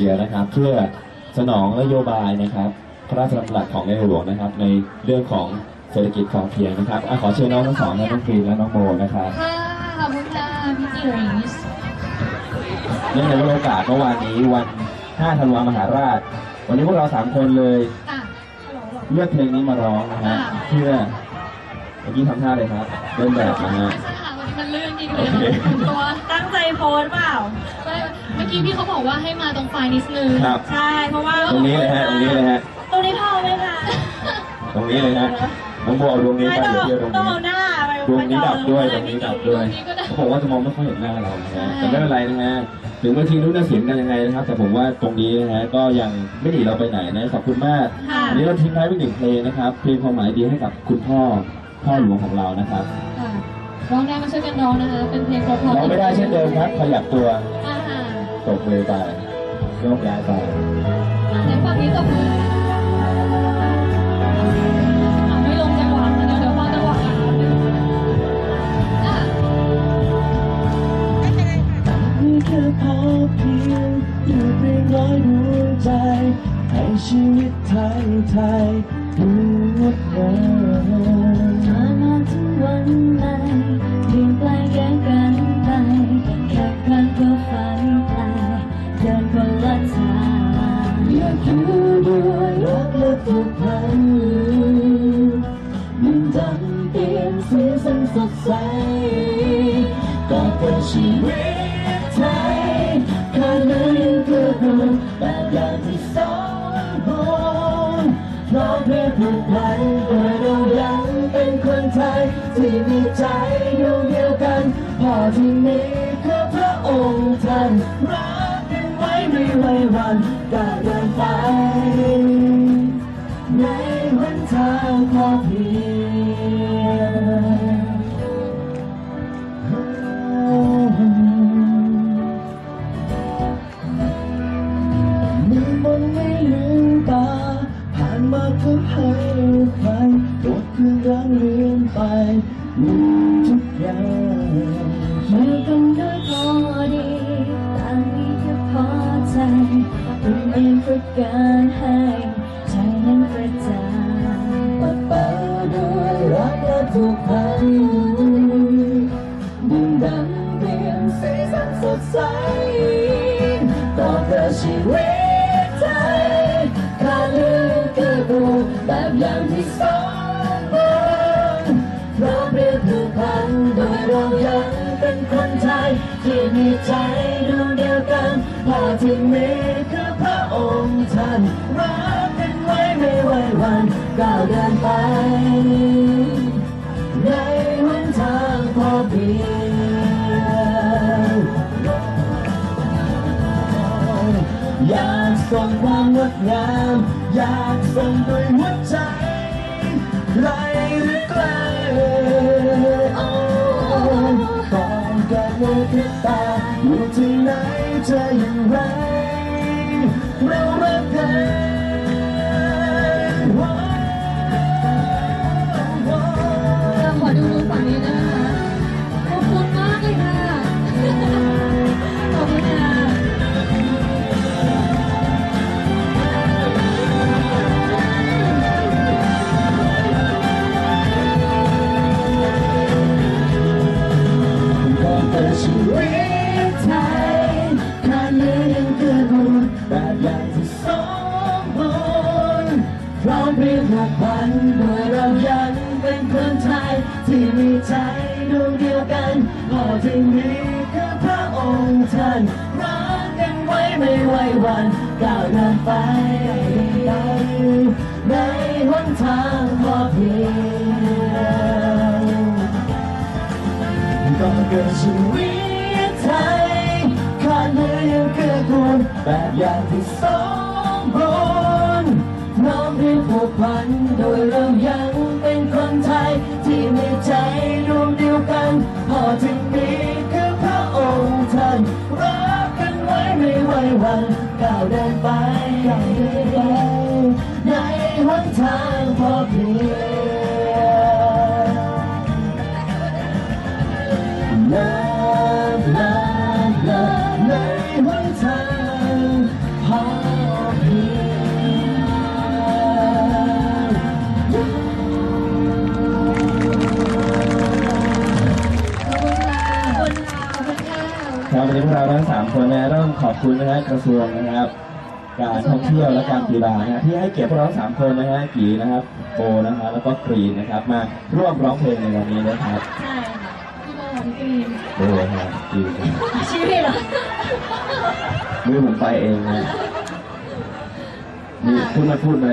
ชียนะครับ เพื่อสนองนโยบายนะครับ พระราชดำรัสของในหลวงนะครับ ในเรื่องของเศรษฐกิจพอเพียงนะครับอะขอเชิญน้องทั้งสองนะน้องฟรีนและน้องโมนะครับค่ะขอบคุณค่ะพี่จิริสเนื่องในวันโอกาสเมื่อวานนี้วัน 5 ธันวามหาราช วันนี้พวกเราสามคนเลย ค่ะฮัลโหลฮัลโหลเลือกเพลงนี้มาร้องนะฮะค่ะเพื่อเมื่อกี้ทำท่าเลยครับเดินแบบนะฮะใช่ค่ะวันนี้มันลื่นจริงเลโอยเคตัวตั้งใจโพสต์เปล่าไม่เมื่อกี้พี่เขาบอกว่าให้มาตรงไฟนิดนึงครับ ใช่ เพราะว่าตรงนี้เลยฮะ ตรงนี้เลยฮะ ตรงนี้พอไหมคะตรงนี้เลยฮะน้องโบเอาดวงนี้ไม่ไปต้องเดี๋ยวเที่ยวตรงต้องนี้ เอาหน้าไปดวงนี้ดับด้วยดไปวงนี้ดับด้วยดวงนี้ก็ดับเขาบอกว่าจะมองไม่ค่อยเห็นหน้าเรานะฮะใช่แต่ไม่เป็นไรนะฮะถึงบางทีรู้นะเสียงกันยังไงนะครับ แต่ผมว่าตรงนี้นะฮะก็ยังไม่หนีเราไปไหนนะขอบคุณมากค่ะวันนี้เราทิ้งท้ายไปหนึ่งเพลงนะครับเพลงความหมายดีให้กับคุณพ่อพ่อหลวงของเรานะครับค่ะร้องได้มาช่วยกันร้องนะคะ เป็นเพลงเพราะๆเราไม่ได้เช่นเดิมครับขยับตัว อ่าฮะ ตกเลยไปยกย้ายไปไหนฝั่งนี้ตบมืออะไม่ลงจังหวะนะเดี๋ยวฟังจังหวะกันอะนี่คือพอเพียงอยู่เพียงร้อยดวใจ ให้ชีวิตไทยไทยดูงดงามผ่ามาถึงวันไหน ผูกพันดังเปลี่ยนสีสันสดใสก็เป็นชีวิตไทยขาดเหลือยังเกื้อกูลแบบอย่างที่สมบูรณ์เพราะเพื่อผูกพันโดยเรายังเป็นคนไทย ที่มีใจดวงเดียวกันพอที่นี้คือพระองค์ท่านรักกันไว้ไม่ไหววันก้าวเดินไป พอเพียงมือบนไม่ลืมตา ผ่านมาก็ให้ใครหมดเครื่องรางเลือนไปลืมทุกอย่างอยู่กันด้วยพอดีต่างมีแค่พอใจเป็นเองฝึกการให้ รักและผูกพันยิ่งดังเปลี่ยนสีสันสดใสต่อเพื่อชีวิตไทยขาดเลือเกื้อกูลแบบอย่างที่สมบูรณ์เพราะเปรียบผูกพันโดยเรายังเป็นคนไทย ที่มีใจดวงเดียวกันพอที่มีคือพระองค์ท่านรักกันไว้ไม่ไหววันก้าวเดินไป อยากส่งความงดงาม อยากส่งด้วยหัวใจไกลหรือไกลโอ้ต้องการในพริบตาอยู่ที่ไหนจะอย่างไรเรา แบบอย่างที่สมบูรณ์พร้อมเรียงผูกพันโดยเรายังเป็นคนไทย ที่มีใจดวงเดียวกันพอที่มีคือพระองค์ท่านรักกันไว้ไม่ไหววันก้าวเดินไปในหนทางพอเพียงก็เกิดชีวิตไทยขาดเหลือยังเกื้อกูลแบบอย่าง ผูกพัน โดยเรายังเป็นคนไทย ที่มีใจดวงเดียวกัน พอถึงมีคือพระองค์ท่านรักกันไว้ไม่ไหววันก้าวเดินไปก้าวเดินไปในหนทางพอเพียง นนะต้องขอบคุณนะฮะกระทรวงนะครับ การท่องเที่ยวและการกีฬานะฮะที่ให้เกียรติพวกเราทั้งสามคนนะฮะกีนะครับโบนะฮะแล้วก็กรีนนะครับมาร่วมร้องเพลงในวันนี้นะครับใช่ค่ะพี่โบกับพี่กรีนโบฮะกรีนนะชื่อพี่เหรอมือผมไปเองนะนี่คุณมาพูดอะไร